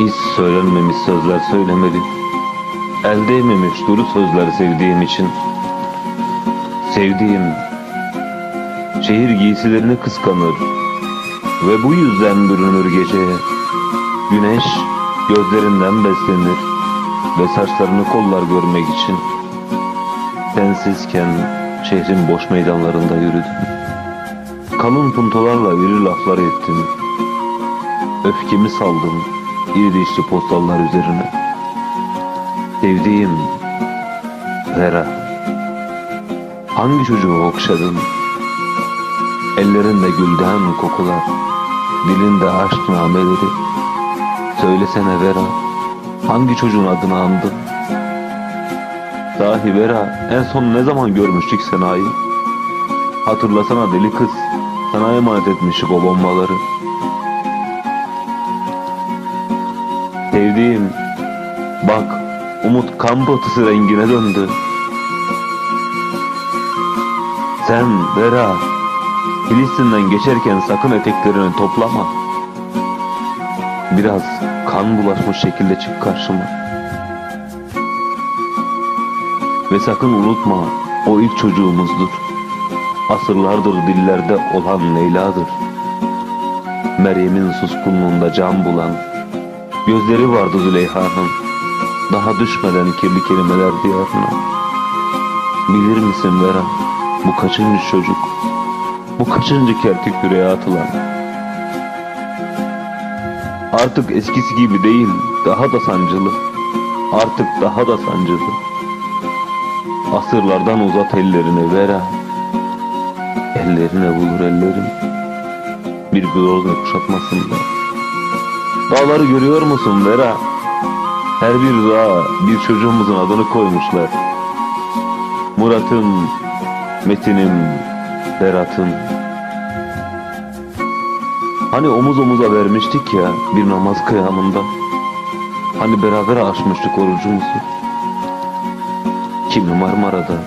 Hiç söylenmemiş sözler söylemedi. El değmemiş duru sözler sevdiğim için. Sevdiğim şehir giysilerini kıskanır ve bu yüzden bürünür geceye. Güneş gözlerinden beslenir ve saçlarını kollar görmek için. Sensizken şehrin boş meydanlarında yürüdüm. Kalın puntolarla iri laflar ettim. Öfkemi saldım iri dişli postallar üzerine. Sevdiğim Vera. Hangi çocuğu okşadın? Ellerinde gülden kokular, dilinde aşk nameleri. Söylesene Vera, hangi çocuğun adını andın? Dahi Vera, en son ne zaman görmüştük Sena'yı? Hatırlasana deli kız, sana emanet etmiştik o bombaları. Sevdiğim, bak umut kan batısı rengine döndü. Sen Vera, Filistin'den geçerken sakın eteklerini toplama. Biraz kan bulaşmış şekilde çık karşıma. Ve sakın unutma o ilk çocuğumuzdur. Asırlardır dillerde olan Leyla'dır. Meryem'in suskunluğunda can bulan, gözleri vardı Züleyha'nın. Daha düşmeden kirli kelimeler diyarına. Bilir misin Vera, bu kaçıncı çocuk? Bu kaçıncı kertik yüreğe atılan? Artık eskisi gibi değil, daha da sancılı. Artık daha da sancılı. Asırlardan uzat ellerini Vera. Ellerine bulur ellerim. Bir groza kuşatmasında. Dağları görüyor musun Vera? Her bir dağa bir çocuğumuzun adını koymuşlar. Murat'ım, Metin'im, Berat'ım. Hani omuz omuza vermiştik ya bir namaz kıyamında. Hani beraber açmıştık orucumuzu. Kimi Marmara'da,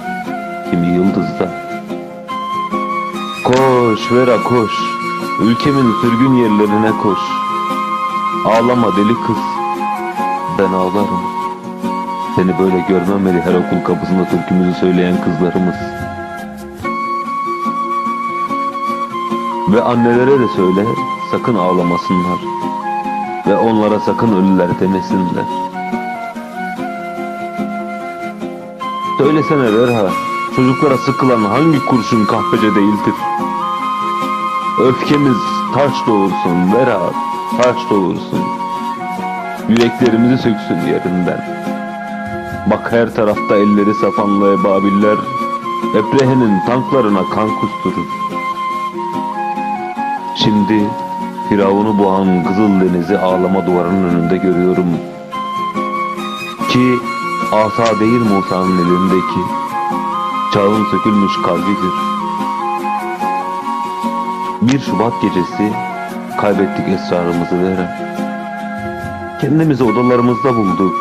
kimi Yıldız'da. Koş Vera koş, ülkemin sürgün yerlerine koş. Ağlama deli kız, ben ağlarım. Seni böyle görmemeli her okul kapısında türkümüzü söyleyen kızlarımız. Ve annelere de söyle, sakın ağlamasınlar. Ve onlara sakın ölüler demesinler. Söylesene Verha, çocuklara sıkılan hangi kurşun kahpece değildir? Öfkemiz taş doğursun Verha, taş doğursun. Yüreklerimizi söksün yerinden. Bak her tarafta elleri safanlı ebabiller, Ebrehe'nin tanklarına kan kusturur. Şimdi Firavun'u boğan Kızıl Denizi ağlama duvarının önünde görüyorum. Ki asa değil Musa'nın elindeki, çağın sökülmüş kalbidir. Bir Şubat gecesi kaybettik esrarımızı veren. Kendimizi odalarımızda bulduk,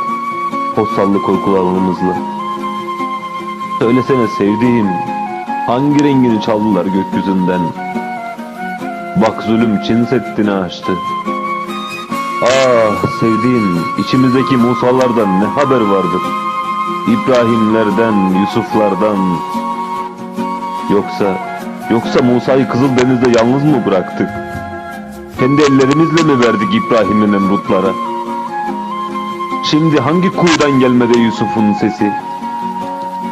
postallı korkularımızla. Söylesene sevdiğim, hangi rengini çaldılar gökyüzünden? Bak zulüm Çin Seddi'ni açtı. Ah sevdiğim, içimizdeki Musalardan ne haber vardır? İbrahimlerden, Yusuflardan. Yoksa, yoksa Musa'yı Kızıldeniz'de yalnız mı bıraktık? Kendi ellerimizle mi verdik İbrahim'in Nemrutlara? Şimdi hangi kuyudan gelmede Yusuf'un sesi?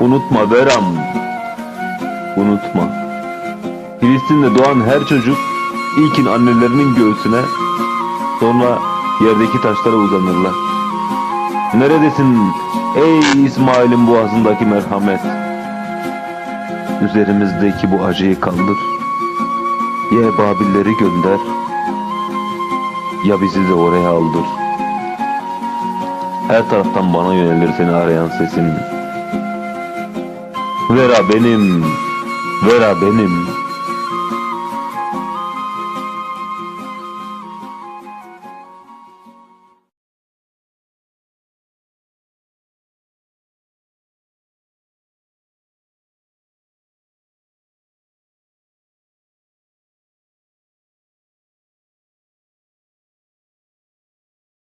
Unutma Beram, unutma. Filistin'de doğan her çocuk ilkin annelerinin göğsüne, sonra yerdeki taşlara uzanırlar. Neredesin ey İsmail'in boğazındaki merhamet? Üzerimizdeki bu acıyı kaldır. Ya Babilleri gönder, ya bizi de oraya aldır. Her taraftan bana yönelir seni arayan sesin. Vera benim, Vera benim.